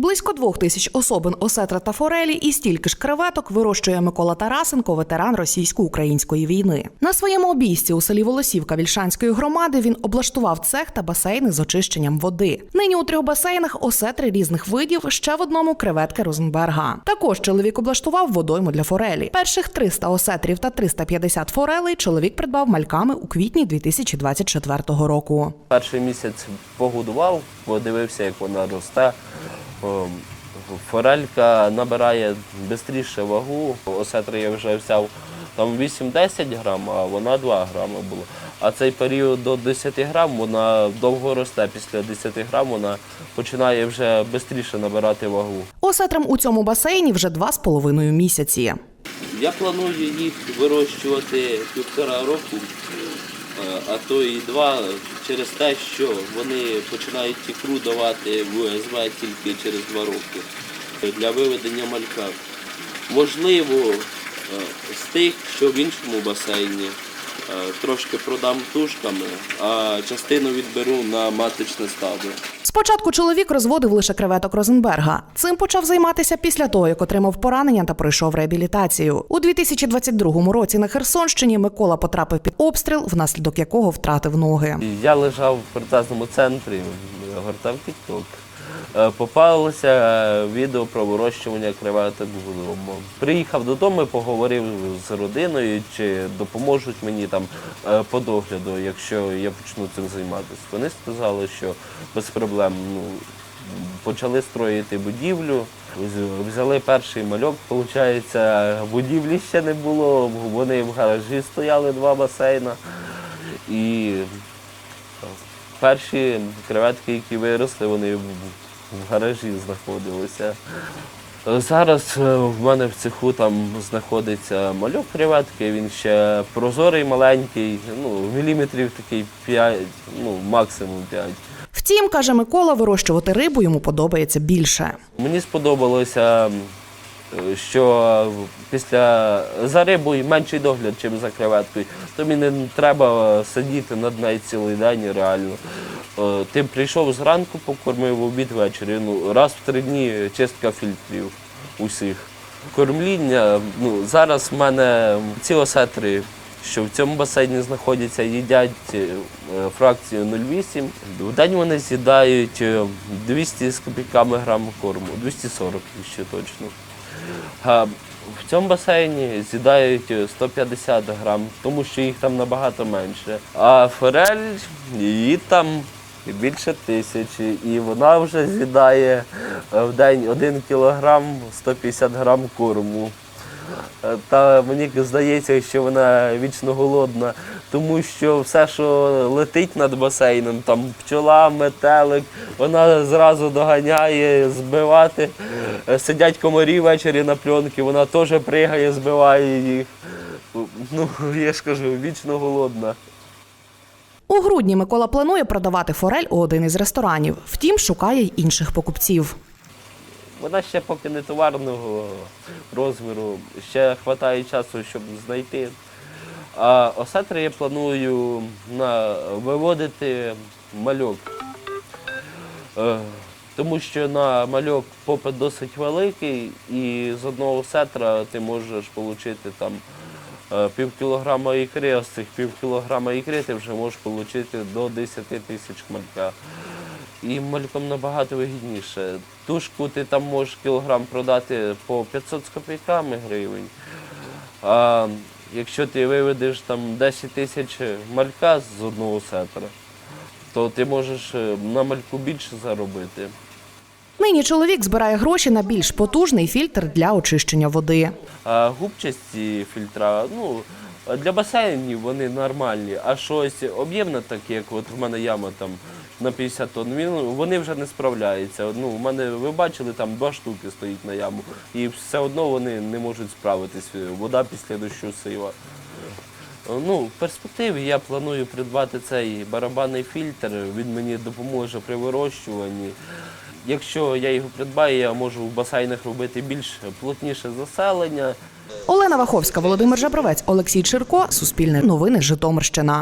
Близько двох тисяч особин осетра та форелі і стільки ж креветок вирощує Микола Тарасенко, ветеран російсько-української війни. На своєму обійсті у селі Волосівка Вільшанської громади він облаштував цех та басейни з очищенням води. Нині у трьох басейнах осетри різних видів, ще в одному креветки Розенберга. Також чоловік облаштував водойму для форелі. Перших 300 осетрів та 350 форелей чоловік придбав мальками у квітні 2024 року. Перший місяць погодував, подивився, як вона росте. О, Форелька набирає швидше вагу. Осетри я вже взяв там 8-10 грам, а вона 2 грами була. А цей період до 10 грам вона довго росте. Після 10 грам вона починає вже швидше набирати вагу. Осетрам у цьому басейні вже два з половиною місяці. Я планую їх вирощувати півтора року, е, а то і два через те, що вони починають ікру давати в УСВ тільки через два роки для виведення малька. Можливо, е, з тих, що в іншому басейні е, трошки продам тушками, а частину відберу на маточне стадо. Спочатку чоловік розводив лише креветок Розенберга. Цим почав займатися після того, як отримав поранення та пройшов реабілітацію. У 2022 році на Херсонщині Микола потрапив під обстріл, внаслідок якого втратив ноги. Я лежав в протезному центрі, гортав тік-ток. Е, Попалося е, відео про вирощування креветок вдома. Приїхав додому, поговорив з родиною, чи допоможуть мені там е, по догляду, якщо я почну цим займатися. Вони сказали, що без проблем. Ну, почали строїти будівлю, взяли перший мальок. Получається, будівлі ще не було, вони в гаражі стояли два басейна. І перші креветки, які виросли, вони в гаражі знаходилися. Зараз е, в мене в цеху там знаходиться мальок креветки, він ще прозорий, маленький, ну, міліметрів такий 5, ну, максимум 5. Втім, каже Микола, вирощувати рибу йому подобається більше. Мені сподобалося, що після за рибою менший догляд, ніж за креветкою. То мені не треба сидіти над нею цілий день реально. Е, Ти прийшов зранку, покормив в обід ввечері. Ну, раз в три дні чистка фільтрів усіх. Кормління. Ну, зараз в мене ці осетри, що в цьому басейні знаходяться, їдять е, фракцію 0,8. В день вони з'їдають е, 200 з копійками грам корму, 240 ще точно. А в цьому басейні з'їдають 150 грам, тому що їх там набагато менше. А форель її там більше тисячі, і вона вже з'їдає е, в день 1 кілограм 150 грам корму. Е, Та мені здається, що вона вічно голодна, тому що все, що летить над басейном, там пчола, метелик, вона зразу доганяє збивати. Е, Сидять комарі ввечері на пленки, вона теж пригає, збиває їх. Ну, я ж кажу, вічно голодна. У грудні Микола планує продавати форель у один із ресторанів. Втім, шукає й інших покупців. Вона ще поки не товарного розміру, ще вистачає часу, щоб знайти. А осетри я планую на, виводити мальок. Тому що на мальок попит досить великий, і з одного сетра ти можеш отримати там е, пів кілограма ікри, а з цих пів кілограма ікри ти вже можеш отримати до 10 тисяч малька. І мальком набагато вигідніше. Тушку ти там можеш кілограм продати по 500 з копійками гривень. А якщо ти виведеш там 10 тисяч малька з одного сетра, то ти можеш е, на мальку більше заробити. Нині чоловік збирає гроші на більш потужний фільтр для очищення води. А губчасті фільтра, ну, для басейнів вони нормальні, а щось об'ємне таке, як от в мене яма там на 50 тонн, вони вже не справляються. Ну, у мене, ви бачили, там два штуки стоїть на яму, і все одно вони не можуть справитись. Вода після дощу сива. Ну, в перспективі я планую придбати цей барабанний фільтр. Він мені допоможе при вирощуванні. Якщо я його придбаю, я можу в басейнах робити більш плотніше заселення. Олена Ваховська, Володимир Жабровець, Олексій Чирко, Суспільне новини Житомирщина.